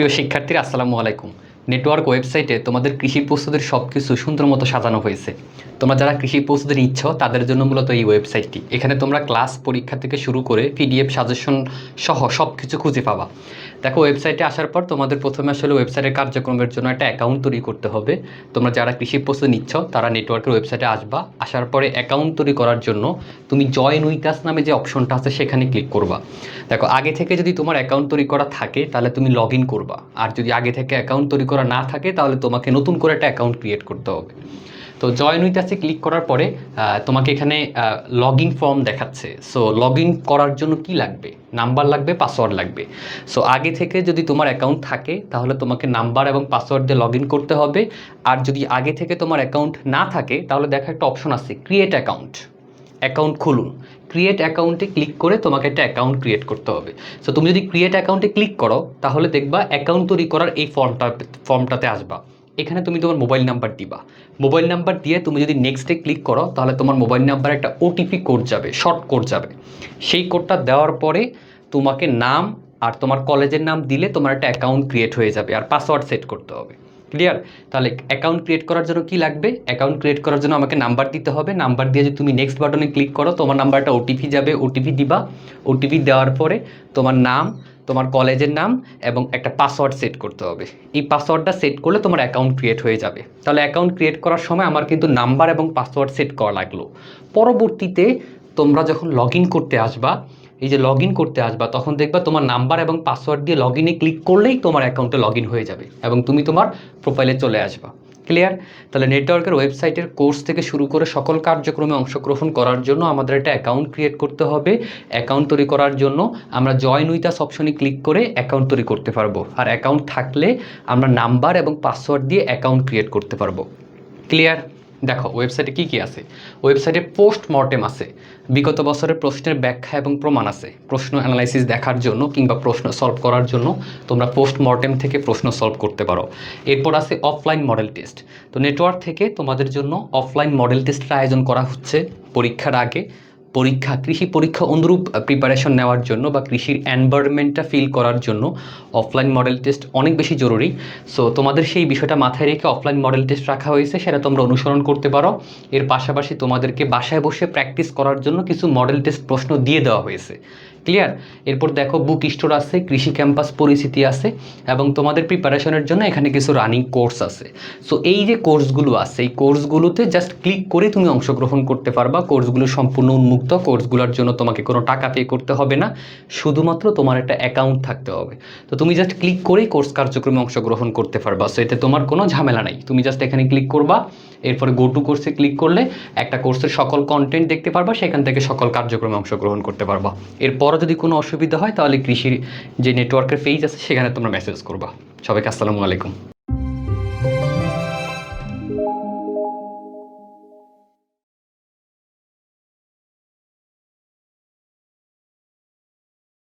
প্রিয় শিক্ষার্থীরা, আসসালামু আলাইকুম। নেটওয়ার্ক ওয়েবসাইটে তোমাদের কৃষি প্রস্তুতির সব কিছু সুন্দর মতো সাজানো হয়েছে। তোমরা যারা কৃষি প্রস্তুতি নিচ্ছ, তাদের জন্য মূলত এই ওয়েবসাইটটি এখানে তোমরা ক্লাস পরীক্ষা থেকে শুরু করে পিডিএফ সাজেশন সহ সব কিছু খুঁজে পাবা। দেখো ওয়েবসাইটে আসার পর তোমাদের প্রথমে আসলে ওয়েবসাইটের কার্যক্রমের জন্য একটা অ্যাকাউন্ট তৈরি করতে হবে। তোমরা যারা কৃষি প্রস্তুতি নিচ্ছ, তারা নেটওয়ার্কের ওয়েবসাইটে আসবা। আসার পরে অ্যাকাউন্ট তৈরি করার জন্য তুমি জয়েন উইকাস নামে যে অপশনটা আছে, সেখানে ক্লিক করবা। দেখো, আগে থেকে যদি তোমার অ্যাকাউন্ট তৈরি করা থাকে, তাহলে তুমি লগ ইন করবা। আর যদি আগে থেকে অ্যাকাউন্ট তৈরি করা না থাকে, তাহলে তোমাকে নতুন করে একটা অ্যাকাউন্ট ক্রিয়েট করতে হবে। তো জয়েন উইথ ক্লিক করার পরে তোমাকে এখানে লগ ইন ফর্ম দেখাচ্ছে। সো লগ ইন করার জন্য কি লাগবে? নাম্বার লাগবে পাসওয়ার্ড লাগবে। সো আগে থেকে যদি তোমার অ্যাকাউন্ট থাকে, তাহলে তোমাকে নাম্বার এবং পাসওয়ার্ড দিয়ে লগ ইন করতে হবে। আর যদি আগে থেকে তোমার অ্যাকাউন্ট না থাকে, তাহলে দেখো একটা অপশন আছে ক্রিয়েট অ্যাকাউন্ট অ্যাকাউন্ট খুলুন। ক্রিয়েট অ্যাকাউন্টে ক্লিক করে তোমাকে একটা অ্যাকাউন্ট ক্রিয়েট করতে হবে। সো তুমি যদি ক্রিয়েট অ্যাকাউন্টে ক্লিক করো, তাহলে দেখবা অ্যাকাউন্ট তৈরি করার এই ফর্মটা ফর্মটাতে আসবা। এখানে তুমি তোমার মোবাইল নাম্বার দিবা। মোবাইল নাম্বার দিয়ে তুমি যদি নেক্সটে ক্লিক করো, তাহলে তোমার মোবাইল নাম্বারে একটা ওটিপি কোড যাবে শর্ট কোড যাবে। সেই কোডটা দেওয়ার পরে তোমাকে নাম আর তোমার কলেজের নাম দিলে তোমার একটা অ্যাকাউন্ট ক্রিয়েট হয়ে যাবে আর পাসওয়ার্ড সেট করতে হবে। ক্লিয়ার তাহলে অ্যাকাউন্ট ক্রিয়েট করার জন্য কি লাগবে? অ্যাকাউন্ট ক্রিয়েট করার জন্য আমাকে নাম্বার দিতে হবে। নাম্বার দিয়ে যদি তুমি নেক্সট বাটনে ক্লিক করো, তোমার নাম্বারটা ওটিপি যাবে। ওটিপি দিবা। ওটিপি দেওয়ার পরে তোমার নাম, তোমার কলেজের নাম এবং একটা পাসওয়ার্ড সেট করতে হবে। এই পাসওয়ার্ডটা সেট করলে তোমার অ্যাকাউন্ট ক্রিয়েট হয়ে যাবে। তাহলে অ্যাকাউন্ট ক্রিয়েট করার সময় আমার কিন্তু নাম্বার এবং পাসওয়ার্ড সেট করা লাগল। পরবর্তীতে তোমরা যখন লগ করতে আসবা এই যে লগ করতে আসবা, তখন দেখবা তোমার নাম্বার এবং পাসওয়ার্ড দিয়ে লগ ইনে ক্লিক করলেই তোমার অ্যাকাউন্টে লগ হয়ে যাবে এবং তুমি তোমার প্রোফাইলে চলে আসবা। ক্লিয়ার তাহলে নেটওয়ার্কের ওয়েবসাইটের কোর্স থেকে শুরু করে সকল কার্যক্রমে অংশগ্রহণ করার জন্য আমাদের একটা অ্যাকাউন্ট ক্রিয়েট করতে হবে। অ্যাকাউন্ট তৈরি করার জন্য আমরা জয়েন উইথ আস অপশনে ক্লিক করে অ্যাকাউন্ট তৈরি করতে পারব। আর অ্যাকাউন্ট থাকলে আমরা নাম্বার এবং পাসওয়ার্ড দিয়ে অ্যাকাউন্ট ক্রিয়েট করতে পারব। ক্লিয়ার দেখো ওয়েবসাইটে কি কি আছে? ওয়েবসাইটে পোস্ট মর্টেম আছে, বিগত বছরের প্রশ্নের ব্যাখ্যা এবং প্রমাণ আছে। প্রশ্ন অ্যানালাইসিস দেখার জন্য কিংবা প্রশ্ন সলভ করার জন্য তোমরা পোস্ট মর্টেম থেকে প্রশ্ন সলভ করতে পারো। এরপর আছে অফলাইন মডেল টেস্ট তো নেটওয়ার্ক থেকে তোমাদের জন্য অফলাইন মডেল টেস্টের আয়োজন করা হচ্ছে পরীক্ষার আগে। পরীক্ষা, কৃষি পরীক্ষা অনুরূপ প্রিপারেশন নেওয়ার জন্য বা কৃষির এনভায়রনমেন্টটা ফিল করার জন্য অফলাইন মডেল টেস্ট অনেক বেশি জরুরি। সো তোমাদের সেই বিষয়টা মাথায় রেখে অফলাইন মডেল টেস্ট রাখা হয়েছে, সেটা তোমরা অনুসরণ করতে পারো। এর পাশাপাশি তোমাদেরকে বাসায় বসে প্র্যাকটিস করার জন্য কিছু মডেল টেস্ট প্রশ্ন দিয়ে দেওয়া হয়েছে। ক্লিয়ার এরপর দেখো বুক স্টোর আছে, কৃষি ক্যাম্পাস পরিস্থিতি আছে, এবং তোমাদের প্রিপারেশনের জন্য এখানে কিছু রানিং কোর্স আছে। সো এই যে কোর্সগুলো আছে, এই কোর্সগুলোতে জাস্ট ক্লিক করে তুমি অংশগ্রহণ করতে পারবা। কোর্সগুলো সম্পূর্ণ উন্মুক্ত কোর্সগুলোর জন্য তোমাকে কোনো টাকা পে করতে হবে না। শুধুমাত্র তোমার একটা অ্যাকাউন্ট থাকতে হবে। তো তুমি জাস্ট ক্লিক করেই কোর্স কার্যক্রমে অংশগ্রহণ করতে পারবা। সো এতে তোমার কোনো ঝামেলা নাই। তুমি জাস্ট এখানে ক্লিক করবা, এরপরে গো টু কোর্সে ক্লিক করলে একটা কোর্সের সকল কন্টেন্ট দেখতে পারবা, সেখান থেকে সকল কার্যক্রমে অংশগ্রহণ করতে পারবা। এরপরও যদি কোনো অসুবিধা হয় তাহলে কৃষির যে নেটওয়ার্কের পেজ আছে সেখানে তোমরা মেসেজ করবা। সবাইকে আসসালামু আলাইকুম।